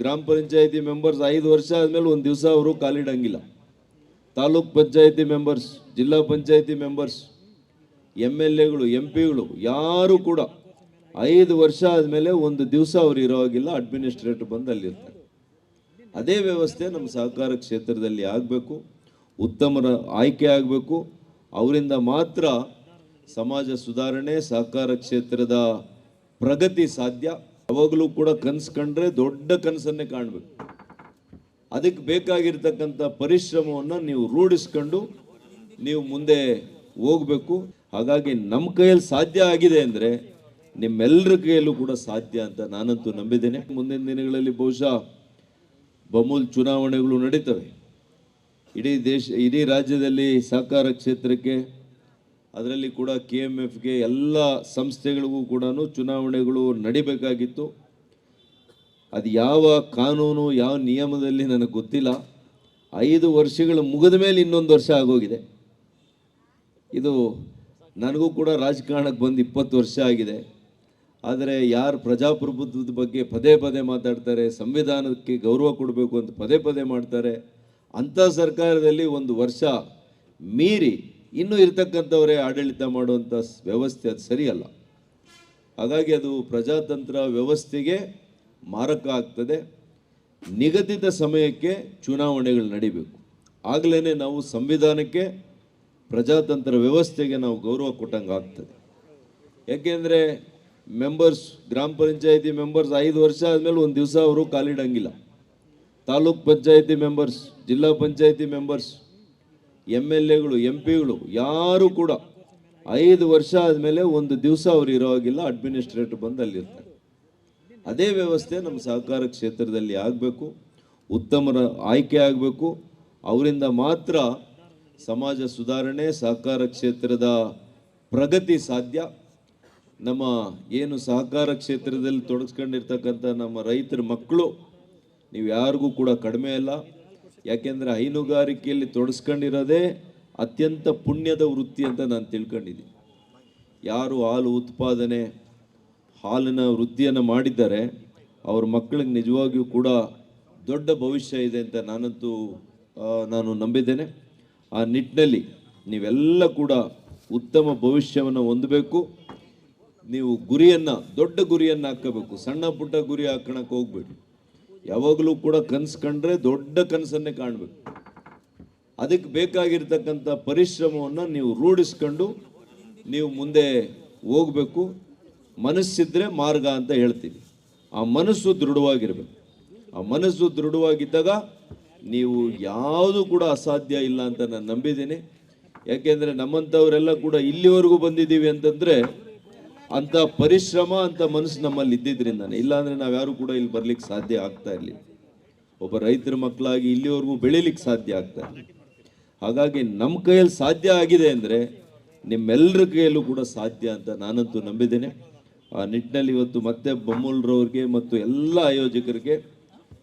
ಗ್ರಾಮ ಪಂಚಾಯಿತಿ ಮೆಂಬರ್ಸ್ ಐದು ವರ್ಷ ಆದಮೇಲೆ ಒಂದು ದಿವಸ ಅವರು ಕಾಲಿಡಂಗಿಲ್ಲ. Taluk panchayat members zilla panchayat members M L ಎಗಳು, ಎಂ ಪಿಗಳು, ಯಾರು ಕೂಡ ಐದು ವರ್ಷ ಆದಮೇಲೆ ಒಂದು ದಿವಸ ಅವ್ರು ಇರೋವಾಗಿಲ್ಲ ಅಡ್ಮಿನಿಸ್ಟ್ರೇಟರ್ ಬಂದು ಅಲ್ಲಿರ್ತಾರೆ. ಅದೇ ವ್ಯವಸ್ಥೆ ನಮ್ಮ ಸಹಕಾರ ಕ್ಷೇತ್ರದಲ್ಲಿ ಆಗಬೇಕು, ಉತ್ತಮರ ಆಯ್ಕೆ ಆಗಬೇಕು. ಅವರಿಂದ ಮಾತ್ರ ಸಮಾಜ ಸುಧಾರಣೆ, ಸಹಕಾರ ಕ್ಷೇತ್ರದ ಪ್ರಗತಿ ಸಾಧ್ಯ. ಯಾವಾಗಲೂ ಕೂಡ ಕನಸು ಕಂಡ್ರೆ ದೊಡ್ಡ ಕನಸನ್ನೇ ಕಾಣಬೇಕು. ಅದಕ್ಕೆ ಬೇಕಾಗಿರ್ತಕ್ಕಂಥ ಪರಿಶ್ರಮವನ್ನು ನೀವು ರೂಢಿಸ್ಕೊಂಡು ನೀವು ಮುಂದೆ ಹೋಗಬೇಕು. ಹಾಗಾಗಿ ನಮ್ಮ ಕೈಯಲ್ಲಿ ಸಾಧ್ಯ ಆಗಿದೆ ಅಂದರೆ ನಿಮ್ಮೆಲ್ಲರ ಕೈಯಲ್ಲೂ ಕೂಡ ಸಾಧ್ಯ ಅಂತ ನಾನಂತೂ ನಂಬಿದ್ದೇನೆ. ಮುಂದಿನ ದಿನಗಳಲ್ಲಿ ಬಹುಶಃ ಬಮೂಲ್ ಚುನಾವಣೆಗಳು ನಡೀತವೆ. ಇಡೀ ದೇಶ, ಇಡೀ ರಾಜ್ಯದಲ್ಲಿ ಸಹಕಾರ ಕ್ಷೇತ್ರಕ್ಕೆ ಅದರಲ್ಲಿ ಕೂಡ ಕೆ ಎಂ ಎಫ್ಗೆ ಎಲ್ಲ ಸಂಸ್ಥೆಗಳಿಗೂ ಕೂಡ ಚುನಾವಣೆಗಳು ನಡಿಬೇಕಾಗಿತ್ತು. ಅದು ಯಾವ ಕಾನೂನು, ಯಾವ ನಿಯಮದಲ್ಲಿ ನನಗೆ ಗೊತ್ತಿಲ್ಲ. ಐದು ವರ್ಷಗಳು ಮುಗಿದ ಮೇಲೆ ಇನ್ನೊಂದು ವರ್ಷ ಆಗೋಗಿದೆ. ಇದು ನನಗೂ ಕೂಡ ರಾಜಕಾರಣಕ್ಕೆ ಬಂದು ಇಪ್ಪತ್ತು ವರ್ಷ ಆಗಿದೆ. ಆದರೆ ಯಾರು ಪ್ರಜಾಪ್ರಭುತ್ವದ ಬಗ್ಗೆ ಪದೇ ಪದೇ ಮಾತಾಡ್ತಾರೆ, ಸಂವಿಧಾನಕ್ಕೆ ಗೌರವ ಕೊಡಬೇಕು ಅಂತ ಪದೇ ಪದೇ ಮಾಡ್ತಾರೆ. ಅಂಥ ಸರ್ಕಾರದಲ್ಲಿ ಒಂದು ವರ್ಷ ಮೀರಿ ಇನ್ನೂ ಇರತಕ್ಕಂಥವರೇ ಆಡಳಿತ ಮಾಡುವಂಥ ವ್ಯವಸ್ಥೆ ಅದು ಸರಿಯಲ್ಲ. ಹಾಗಾಗಿ ಅದು ಪ್ರಜಾತಂತ್ರ ವ್ಯವಸ್ಥೆಗೆ ಮಾರಕ ಆಗ್ತದೆ. ನಿಗದಿತ ಸಮಯಕ್ಕೆ ಚುನಾವಣೆಗಳು ನಡಿಬೇಕು. ಆಗಲೇ ನಾವು ಸಂವಿಧಾನಕ್ಕೆ, ಪ್ರಜಾತಂತ್ರ ವ್ಯವಸ್ಥೆಗೆ ನಾವು ಗೌರವ ಕೊಟ್ಟಂಗೆ ಆಗ್ತದೆ. ಯಾಕೆಂದರೆ ಮೆಂಬರ್ಸ್ ಗ್ರಾಮ ಪಂಚಾಯಿತಿ ಮೆಂಬರ್ಸ್ ಐದು ವರ್ಷ ಆದಮೇಲೆ ಒಂದು ದಿವಸ ಅವರು ಕಾಲಿಡಂಗಿಲ್ಲ. Taluk panchayat members zilla panchayat members M L ಎಗಳು ಎಂ ಪಿಗಳು ಯಾರು ಕೂಡ ಐದು ವರ್ಷ ಆದಮೇಲೆ ಒಂದು ದಿವಸ ಅವ್ರು ಇರೋವಾಗಿಲ್ಲ ಅಡ್ಮಿನಿಸ್ಟ್ರೇಟರ್ ಬಂದು ಅಲ್ಲಿರ್ತಾರೆ. ಅದೇ ವ್ಯವಸ್ಥೆ ನಮ್ಮ ಸಹಕಾರ ಕ್ಷೇತ್ರದಲ್ಲಿ ಆಗಬೇಕು, ಉತ್ತಮರ ಆಯ್ಕೆ ಆಗಬೇಕು. ಅವರಿಂದ ಮಾತ್ರ ಸಮಾಜ ಸುಧಾರಣೆ, ಸಹಕಾರ ಕ್ಷೇತ್ರದ ಪ್ರಗತಿ ಸಾಧ್ಯ. ನಮ್ಮ ಏನು ಸಹಕಾರ ಕ್ಷೇತ್ರದಲ್ಲಿ ತೊಡಗಿಸ್ಕೊಂಡಿರ್ತಕ್ಕಂಥ ನಮ್ಮ ರೈತರ ಮಕ್ಕಳು, ನೀವು ಯಾರಿಗೂ ಕೂಡ ಕಡಿಮೆ ಅಲ್ಲ. ಯಾಕೆಂದರೆ ಹೈನುಗಾರಿಕೆಯಲ್ಲಿ ತೊಡಸ್ಕೊಂಡಿರೋದೇ ಅತ್ಯಂತ ಪುಣ್ಯದ ವೃತ್ತಿ ಅಂತ ನಾನು ತಿಳ್ಕೊಂಡಿದ್ದೀನಿ. ಯಾರು ಹಾಲು ಉತ್ಪಾದನೆ, ಹಾಲಿನ ವೃತ್ತಿಯನ್ನು ಮಾಡಿದ್ದಾರೆ ಅವ್ರ ಮಕ್ಕಳಿಗೆ ನಿಜವಾಗಿಯೂ ಕೂಡ ದೊಡ್ಡ ಭವಿಷ್ಯ ಇದೆ ಅಂತ ನಾನಂತೂ ನಾನು ನಂಬಿದ್ದೇನೆ. ಆ ನಿಟ್ಟಿನಲ್ಲಿ ನೀವೆಲ್ಲ ಕೂಡ ಉತ್ತಮ ಭವಿಷ್ಯವನ್ನು ಹೊಂದಬೇಕು. ನೀವು ಗುರಿಯನ್ನು, ದೊಡ್ಡ ಗುರಿಯನ್ನು ಹಾಕಬೇಕು. ಸಣ್ಣ ಪುಟ್ಟ ಗುರಿ ಹಾಕೋಣಕ್ಕೆ ಹೋಗ್ಬೇಡಿ. ಯಾವಾಗಲೂ ಕೂಡ ಕನಸು ಕಂಡ್ರೆ ದೊಡ್ಡ ಕನಸನ್ನೇ ಕಾಣಬೇಕು. ಅದಕ್ಕೆ ಬೇಕಾಗಿರ್ತಕ್ಕಂಥ ಪರಿಶ್ರಮವನ್ನು ನೀವು ರೂಢಿಸ್ಕೊಂಡು ನೀವು ಮುಂದೆ ಹೋಗಬೇಕು. ಮನಸ್ಸಿದ್ರೆ ಮಾರ್ಗ ಅಂತ ಹೇಳ್ತೀವಿ. ಆ ಮನಸ್ಸು ದೃಢವಾಗಿರಬೇಕು. ಆ ಮನಸ್ಸು ದೃಢವಾಗಿದ್ದಾಗ ನೀವು ಯಾವುದು ಕೂಡ ಅಸಾಧ್ಯ ಇಲ್ಲ ಅಂತ ನಾನು ನಂಬಿದ್ದೀನಿ. ಯಾಕೆಂದರೆ ನಮ್ಮಂಥವರೆಲ್ಲ ಕೂಡ ಇಲ್ಲಿವರೆಗೂ ಬಂದಿದ್ದೀವಿ ಅಂತಂದರೆ ಅಂಥ ಪರಿಶ್ರಮ ಅಂತ ಮನಸ್ಸು ನಮ್ಮಲ್ಲಿ ಇದ್ದಿದ್ರಿಂದಾನೆ. ಇಲ್ಲಾಂದರೆ ನಾವ್ಯಾರು ಕೂಡ ಇಲ್ಲಿ ಬರ್ಲಿಕ್ಕೆ ಸಾಧ್ಯ ಆಗ್ತಾ ಇರಲಿಲ್ಲ. ಒಬ್ಬ ರೈತರ ಮಕ್ಕಳಾಗಿ ಇಲ್ಲಿವರೆಗೂ ಬೆಳಿಲಿಕ್ಕೆ ಸಾಧ್ಯ ಆಗ್ತಾ ಇರಲಿಲ್ಲ. ಹಾಗಾಗಿ ನಮ್ಮ ಕೈಯಲ್ಲಿ ಸಾಧ್ಯ ಆಗಿದೆ ಅಂದರೆ ನಿಮ್ಮೆಲ್ಲರ ಕೈಯಲ್ಲೂ ಕೂಡ ಸಾಧ್ಯ ಅಂತ ನಾನಂತೂ ನಂಬಿದ್ದೇನೆ. ಆ ನಿಟ್ಟಿನಲ್ಲಿ ಇವತ್ತು ಮತ್ತೆ ಬೊಮ್ಮಲ್ರವ್ರಿಗೆ ಮತ್ತು ಎಲ್ಲ ಆಯೋಜಕರಿಗೆ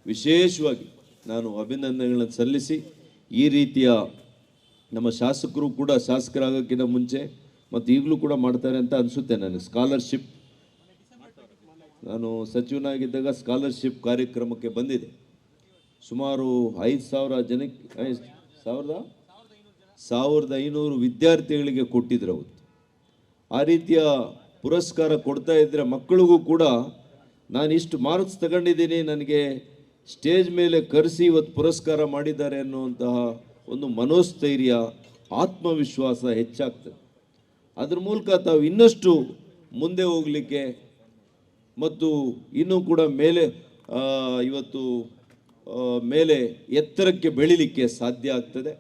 ವಿಶೇಷವಾಗಿ ನಾನು ಅಭಿನಂದನೆಗಳನ್ನು ಸಲ್ಲಿಸಿ ಈ ರೀತಿಯ ನಮ್ಮ ಶಾಸಕರು ಕೂಡ ಶಾಸಕರಾಗೋಕ್ಕಿಂತ ಮುಂಚೆ ಮತ್ತು ಈಗಲೂ ಕೂಡ ಮಾಡ್ತಾರೆ ಅಂತ ಅನಿಸುತ್ತೆ ನನಗೆ ಸ್ಕಾಲರ್ಶಿಪ್ ನಾನು ಸಚಿವನಾಗಿದ್ದಾಗ ಸ್ಕಾಲರ್ಶಿಪ್ ಕಾರ್ಯಕ್ರಮಕ್ಕೆ ಬಂದಿದೆ ಸುಮಾರು ಐದು ಸಾವಿರ ಜನಕ್ಕೆ ಸಾವಿರದ? ಸಾವಿರದ ಐನೂರು ವಿದ್ಯಾರ್ಥಿಗಳಿಗೆ ಕೊಟ್ಟಿದ್ರು ಅವತ್ತು ಆ ರೀತಿಯ ಪುರಸ್ಕಾರ ಕೊಡ್ತಾ ಇದ್ದರೆ ಮಕ್ಕಳಿಗೂ ಕೂಡ ನಾನು ಇಷ್ಟು ಮಾರ್ಕ್ಸ್ ತಗೊಂಡಿದ್ದೀನಿ, ನನಗೆ ಸ್ಟೇಜ್ ಮೇಲೆ ಕರೆಸಿ ಇವತ್ತು ಪುರಸ್ಕಾರ ಮಾಡಿದ್ದಾರೆ ಅನ್ನುವಂತಹ ಒಂದು ಮನೋಸ್ಥೈರ್ಯ, ಆತ್ಮವಿಶ್ವಾಸ ಹೆಚ್ಚಾಗ್ತದೆ. ಅದ್ರ ಮೂಲಕ ತಾವು ಇನ್ನಷ್ಟು ಮುಂದೆ ಹೋಗಲಿಕ್ಕೆ ಮತ್ತು ಇನ್ನೂ ಕೂಡ ಮೇಲೆ ಇವತ್ತು ಮೇಲೆ ಎತ್ತರಕ್ಕೆ ಬೆಳಿಲಿಕ್ಕೆ ಸಾಧ್ಯ ಆಗ್ತದೆ.